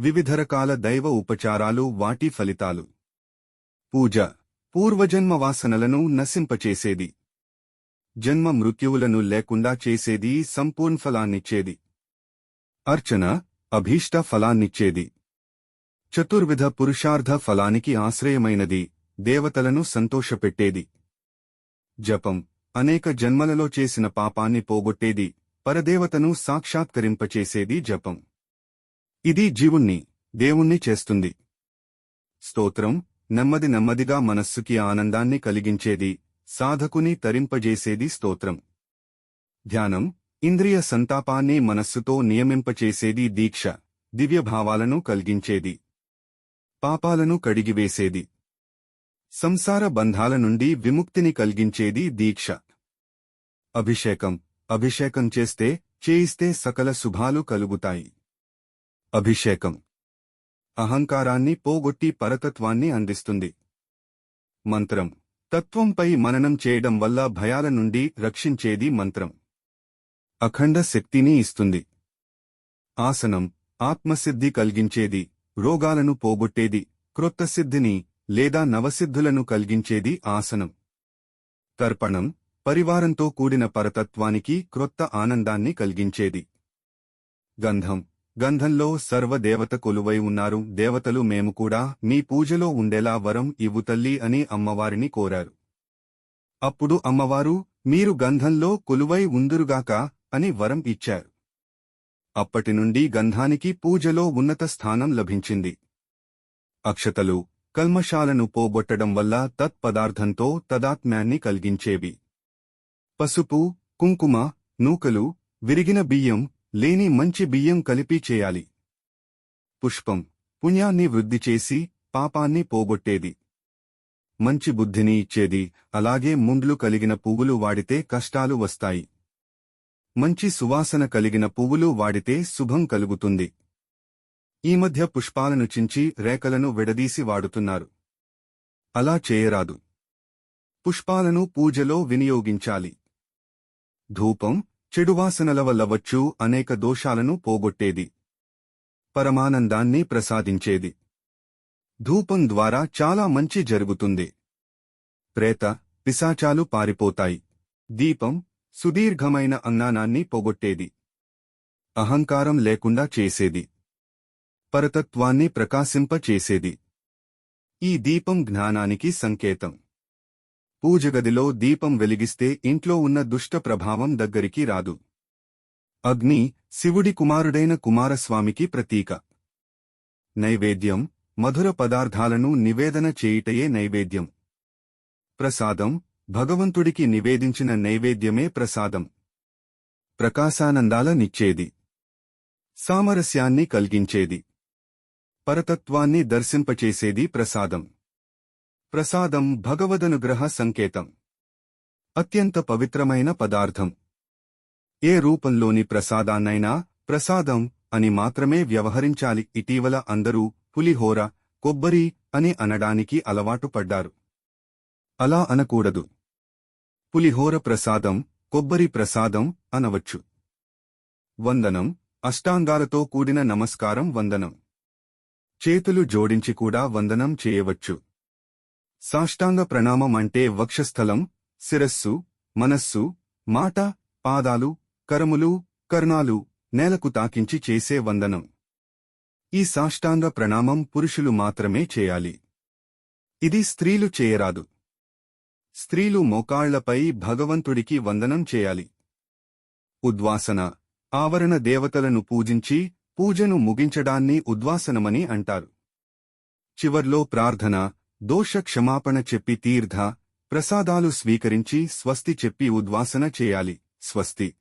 వివిధ రకాల దైవ ఉపచారాలు వాటి ఫలితాలు. పూజ. పూర్వజన్మ వాసనలను నశింపచేసేది. జన్మ మృత్యువులను లేకుండా చేసేది సంపూర్ణ ఫలాన్నిచ్చేది. అర్చన. అభీష్ట ఫలాన్నిచ్చేది. చతుర్విధ పురుషార్థ ఫలానికి ఆశ్రయమైనది. దేవతలను సంతోషపెట్టేది. జపం. అనేక జన్మలలో చేసిన పాపాన్ని పోగొట్టేది. పరదేవతను సాక్షాత్కరింపచేసేది జపం. ఇది జీవుణ్ణి దేవుణ్ణి చేస్తుంది. స్తోత్రం నెమ్మది నెమ్మదిగా మనస్సుకి ఆనందాన్ని కలిగించేది సాధకుని తరింపజేసేది స్తోత్రం. ధ్యానం ఇంద్రియ సంతాపాన్ని మనస్సుతో నియమింపచేసేది దీక్ష దివ్యభావాలను కలిగించేది. పాపాలను కడిగివేసేది. సంసార బంధాల నుండి విముక్తిని కలిగించేది దీక్ష. అభిషేకం అభిషేకం చేస్తే చేయిస్తే సకల శుభాలు కలుగుతాయి. అభిషేకం. అహంకారాన్ని పోగొట్టి పరతత్వాన్ని అందిస్తుంది. మంత్రం. తత్వంపై మననం చేయడం వల్ల భయాల నుండి రక్షించేది మంత్రం. అఖండ శక్తిని ఇస్తుంది. ఆసనం. ఆత్మసిద్ధి కలిగించేది రోగాలను పోగొట్టేది క్రొత్త సిద్ధిని లేదా నవసిద్ధులను కలిగించేది ఆసనం. తర్పణం. పరివారంతో కూడిన పరతత్వానికి క్రొత్త ఆనందాన్ని కలిగించేది. గంధం. గంధంలో సర్వదేవత కొలువై ఉన్నారు. దేవతలు మేము కూడా మీ పూజలో ఉండేలా వరం ఇవ్వు తల్లి అని అమ్మవారిని కోరారు. అప్పుడు అమ్మవారు మీరు గంధంలో కొలువై ఉందురుగాక అని వరం ఇచ్చారు. అప్పటి నుండి గంధానికి పూజలో ఉన్నత స్థానం లభించింది. అక్షతలు కల్మషాలను పోగొట్టడం వల్ల తత్పదార్థంతో తదాత్మ్యాన్ని కలిగించేవి. పసుపు కుంకుమ నూకలు విరిగిన బియ్యం లేని మంచి బియ్యం కలిపి చేయాలి. పుష్పం పుణ్యాన్ని వృద్ధి చేసి పాపాన్ని పోగొట్టేది. మంచి బుద్ధిని ఇచ్చేది అలాగే ముండ్లు కలిగిన పువ్వులు వాడితే కష్టాలు వస్తాయి. మంచి సువాసన కలిగిన పువ్వులు వాడితే శుభం కలుగుతుంది. ఈ మధ్య పుష్పాలను చించి రేఖలను విడదీసి వాడుతున్నారు. అలా చేయరాదు. పుష్పాలను పూజలో వినియోగించాలి. ధూపం చెడువాసనల వల్ల వచ్చు అనేక దోషాలను పోగొట్టేది. పరమానందాన్ని ప్రసాదించేది. ధూపం ద్వారా చాలా మంచి జరుగుతుంది. ప్రేత పిశాచాలు పారిపోతాయి. దీపం సుదీర్ఘమైన అజ్ఞానాన్ని పోగొట్టేది. అహంకారం లేకుండా చేసేది. పరతత్వాన్ని ప్రకాశింపచేసేది. ఈ దీపం జ్ఞానానికి సంకేతం. పూజగదిలో దీపం వెలిగిస్తే ఇంట్లో ఉన్న దుష్ట ప్రభావం దగ్గరికి రాదు. అగ్ని శివుడి కుమారుడైన కుమారస్వామికి ప్రతీక. నైవేద్యం మధుర పదార్థాలను నివేదన చేయుటయే నైవేద్యం. ప్రసాదం భగవంతుడికి నివేదించిన నైవేద్యమే ప్రసాదం. ప్రకాశానందాల నిచ్చేది. సామరస్యాన్ని కలిగించేది. పరతత్వాన్ని దర్శింపచేసేది ప్రసాదం. ప్రసాదం భగవదనుగ్రహ సంకేతం. అత్యంత పవిత్రమైన పదార్థం. ఏ రూపంలోని ప్రసాదాన్నైనా ప్రసాదం అని మాత్రమే వ్యవహరించాలి. ఇటీవల అందరూ పులిహోర కొబ్బరి అని అనడానికి అలవాటు పడ్డారు. అలా అనకూడదు. పులిహోర ప్రసాదం కొబ్బరి ప్రసాదం అనవచ్చు. వందనం అష్టాంగాలతో కూడిన నమస్కారం వందనం. చేతులు జోడించి కూడా వందనం చేయవచ్చు. సాష్టాంగ ప్రణామం అంటే వక్షస్థలం శిరస్సు మనస్సు మాట పాదాలు కరములు కర్ణాలు నేలకు తాకించి చేసే వందనం. ఈ సాష్టాంగ ప్రణామం పురుషులు మాత్రమే చేయాలి. ఇది స్త్రీలు చేయరాదు. స్త్రీలు మోకాళ్ళపై భగవంతుడికి వందనం చేయాలి. ఉద్వాసన ఆవరణ దేవతలను పూజించి పూజను ముగించడాన్ని ఉద్వాసనమని అంటారు. చివర్లో ప్రార్థన దోష క్షమాపణ చెప్పి తీర్థ ప్రసాదాలు స్వీకరించి స్వస్తి చెప్పి ఉద్వాసన చేయాలి. స్వస్తి.